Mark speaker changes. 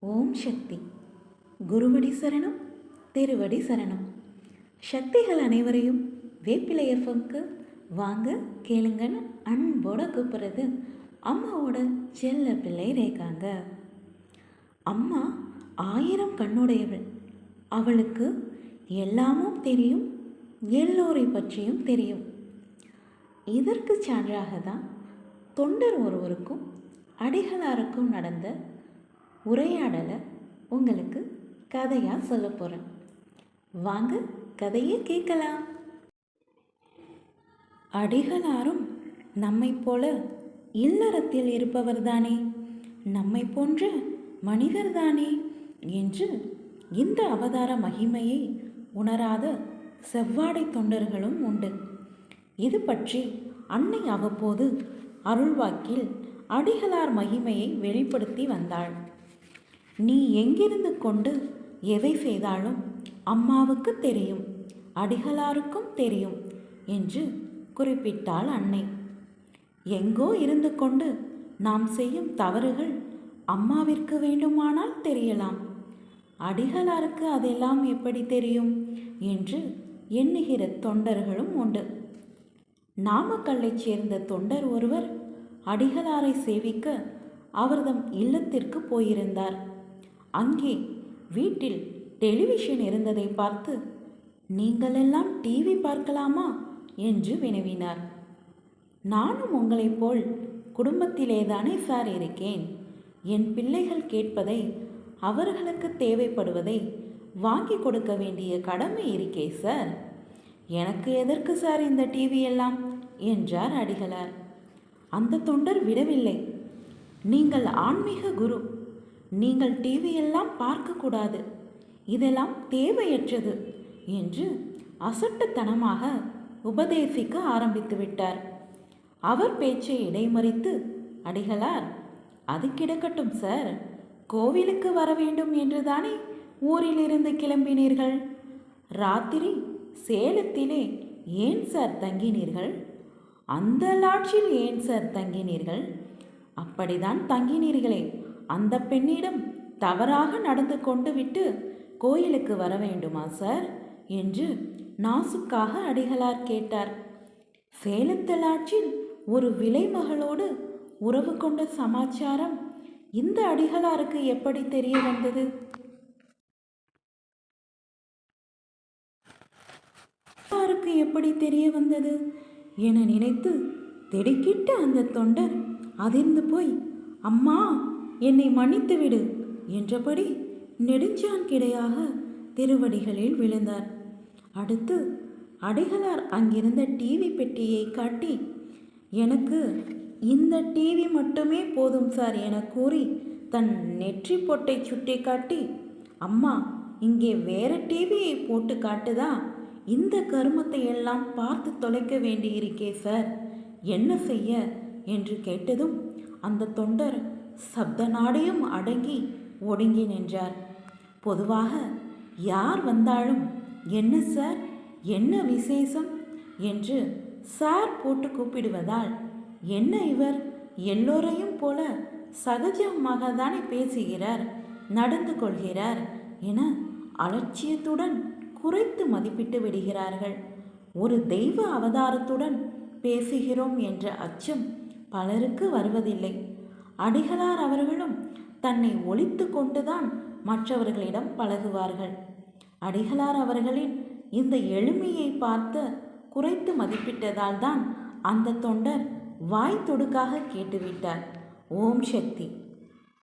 Speaker 1: ஓம் சக்தி. குருவடி சரணம் திருவடி சரணம். சக்திகள் அனைவரையும் வேப்பிலை எஃப்எம்க்கு வாங்க கேளுங்கன்னு அன்போட கூப்பிட்றது அம்மாவோட செல்ல பிள்ளை ரேகாங்க. அம்மா ஆயிரம் கண்ணுடையவள். அவளுக்கு எல்லாமும் தெரியும் எல்லோரை பற்றியும் தெரியும். இதற்கு சான்றாக தான் தொண்டர் ஒருவருக்கும் அடிகளாருக்கும் நடந்த உரையாடலை உங்களுக்கு கதையாக சொல்ல போகிறேன் வாங்க கதையை கேட்கலாம். அடிகளாரும் நம்மை போல இல்லறத்தில் இருப்பவர்தானே? நம்மை போன்ற மனிதர்தானே? என்று இந்த அவதார மகிமையை உணராத செவ்வாடை தொண்டர்களும் உண்டு. இது பற்றி அன்னை அவ்வப்போது அருள்வாக்கில் அடிகளார் மகிமையை வெளிப்படுத்தி வந்தாள். நீ எங்கிருந்து கொண்டு எதை செய்தாலும் அம்மாவுக்கு தெரியும் அடிகளாருக்கும் தெரியும் என்று குறிப்பிட்டாள் அன்னை. எங்கோ இருந்து கொண்டு நாம் செய்யும் தவறுகள் அம்மாவிற்கு வேண்டுமானால் தெரியலாம். அடிகளாருக்கு அதெல்லாம் எப்படி தெரியும் என்று எண்ணுகிற தொண்டர்களும் உண்டு. நாமக்கல்லைச் சேர்ந்த தொண்டர் ஒருவர் அடிகளாரை சேவிக்க அவர்தம் இல்லத்திற்கு போயிருந்தார். அங்கே வீட்டில் டெலிவிஷன் இருந்ததை பார்த்து நீங்களெல்லாம் டிவி பார்க்கலாமா? என்று வினவினார். நானும் உங்களைப் போல் குடும்பத்திலேதானே சார் இருக்கேன். என் பிள்ளைகள் கேட்பதை அவர்களுக்கு தேவைப்படுவதை வாங்கி கொடுக்க வேண்டிய கடமை இருக்கே சார். எனக்கு எதற்கு சார் இந்த டிவி எல்லாம்? என்றார் அடிகளார். அந்த தொண்டர் விடவில்லை. நீங்கள் ஆன்மீக குரு. நீங்கள் டிவி எல்லாம் பார்க்கக்கூடாது. இதெல்லாம் தேவையற்றது என்று அசட்டுத்தனமாக உபதேசிக்க ஆரம்பித்து விட்டார். அவர் பேச்சை இடைமறித்து அடிகளார் அது கிடக்கட்டும் சார். கோவிலுக்கு வர வேண்டும் என்றுதானே ஊரிலிருந்து கிளம்பினீர்கள்? ராத்திரி சேலத்திலே ஏன் சார் தங்கினீர்கள்? அந்த லாட்சில் ஏன் சார் தங்கினீர்கள்? அப்படிதான் தங்கினீர்களே. அந்த பெண்ணிடம் தவறாக நடந்து கொண்டு விட்டு கோயிலுக்கு வர வேண்டுமா சார்? என்று நாசுக்காக அடிகளார் கேட்டார். சேலத்தலாற்றில் ஒரு விலைமகளோடு உறவு கொண்ட சமாச்சாரம் இந்த அடிகளாருக்கு எப்படி தெரிய வந்தது? யாருக்கு எப்படி தெரிய வந்தது என நினைத்து திடுக்கிட்ட அந்த தொண்டர் அதிர்ந்து போய் அம்மா என்னை மன்னித்து விடு என்றபடி நெடுஞ்சான் கிடையாக திருவடிகளில் விழுந்தார். அடுத்து அடிகளார் அங்கிருந்த டிவி பெட்டியை காட்டி எனக்கு இந்த டிவி மட்டுமே போதும் சார் என கூறி தன் நெற்றி பொட்டை சுட்டி காட்டி அம்மா இங்கே வேற டிவியை போட்டு காட்டுதா? இந்த கருமத்தை எல்லாம் பார்த்து தொலைக்க வேண்டியிருக்கே சார். என்ன செய்ய? என்று கேட்டதும் அந்த தொண்டர் சப்த நாடையும் அடங்கி ஒடுங்கி நின்றார். பொதுவாக யார் வந்தாலும் என்ன சார்? என்ன விசேஷம்? என்று சார் போட்டு கூப்பிடுவதால் என்ன இவர்? எல்லோரையும் போல சகஜமாக தானே பேசுகிறார் நடந்து கொள்கிறார் என அலட்சியத்துடன் குறைத்து மதிப்பிட்டு விடுகிறார்கள். ஒரு தெய்வ அவதாரத்துடன் பேசுகிறோம் என்ற அச்சம் பலருக்கு வருவதில்லை. அடிகளார் அவர்களும் தன்னை ஒழித்து கொண்டுதான் மற்றவர்களிடம் பழகுவார்கள். அடிகளார் அவர்களின் இந்த எளிமையை பார்த்து குறைத்து மதிப்பிட்டதால் தான் அந்த தொண்டர் வாய் தொடுக்காக கேட்டுவிட்டார். ஓம் சக்தி!